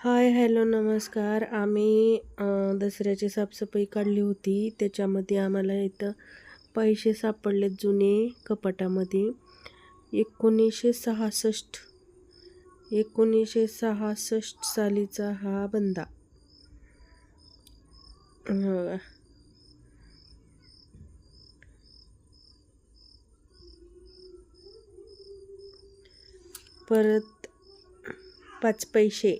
Hi hello नमस्कार. आम्ही दसऱ्याची साफसफाई काढली होती. त्याच्यामध्ये आम्हाला इथं पैसे सापडलेत जुने कपाटामध्ये. एकोणीसशे सहासष्ट एकोणीसशे सहासष्ट सालीचा हा बंदा. परत पाच पैसे.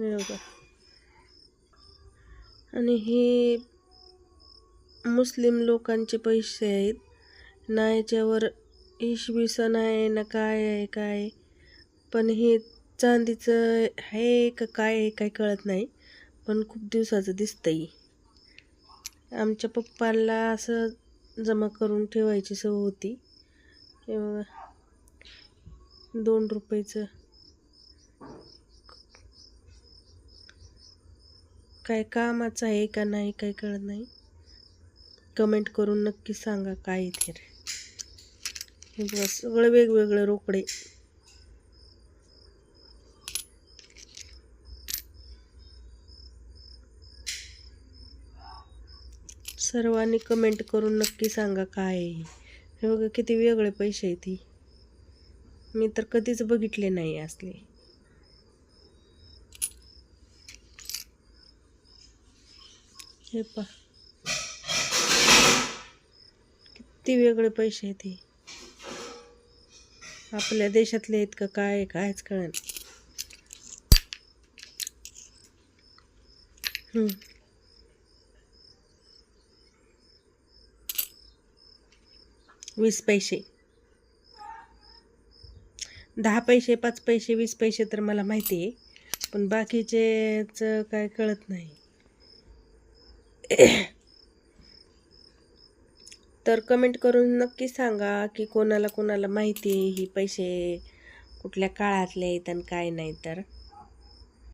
हे बघा आणि हे मुस्लिम लोकांचे पैसे आहेत. ना याच्यावर इसवी सण आहे ना काय आहे काय? पण हे चांदीचं आहे का काय आहे काय कळत नाही. पण खूप दिवसाचं दिसतंही आमच्या पप्पाला असं जमा करून ठेवायची सवय होती. हे बघा दोन रुपयाचं. काय कामाचं आहे का नाही काय कळत नाही. कमेंट करून नक्की सांगा काय ते रे. बघा सगळं वेगवेगळे रोकडे. सर्वांनी कमेंट करून नक्की सांगा काय आहे हे. बघा किती वेगळे पैसे आहेत ती. मी तर कधीच बघितले नाही असले. हे पा किती वेगळे पैसे आहेत हे. आपल्या देशातले आहेत का काय आहे, कायच कळेल वीस पैसे. दहा पैसे पाच पैसे वीस पैसे तर मला माहिती आहे पण बाकीचेच काय कळत नाही. तर कमेंट करून नक्की सांगा की कोणाला कोणाला माहिती आहे ही पैसे कुठल्या काळातले आहेत आणि काय नाही तर.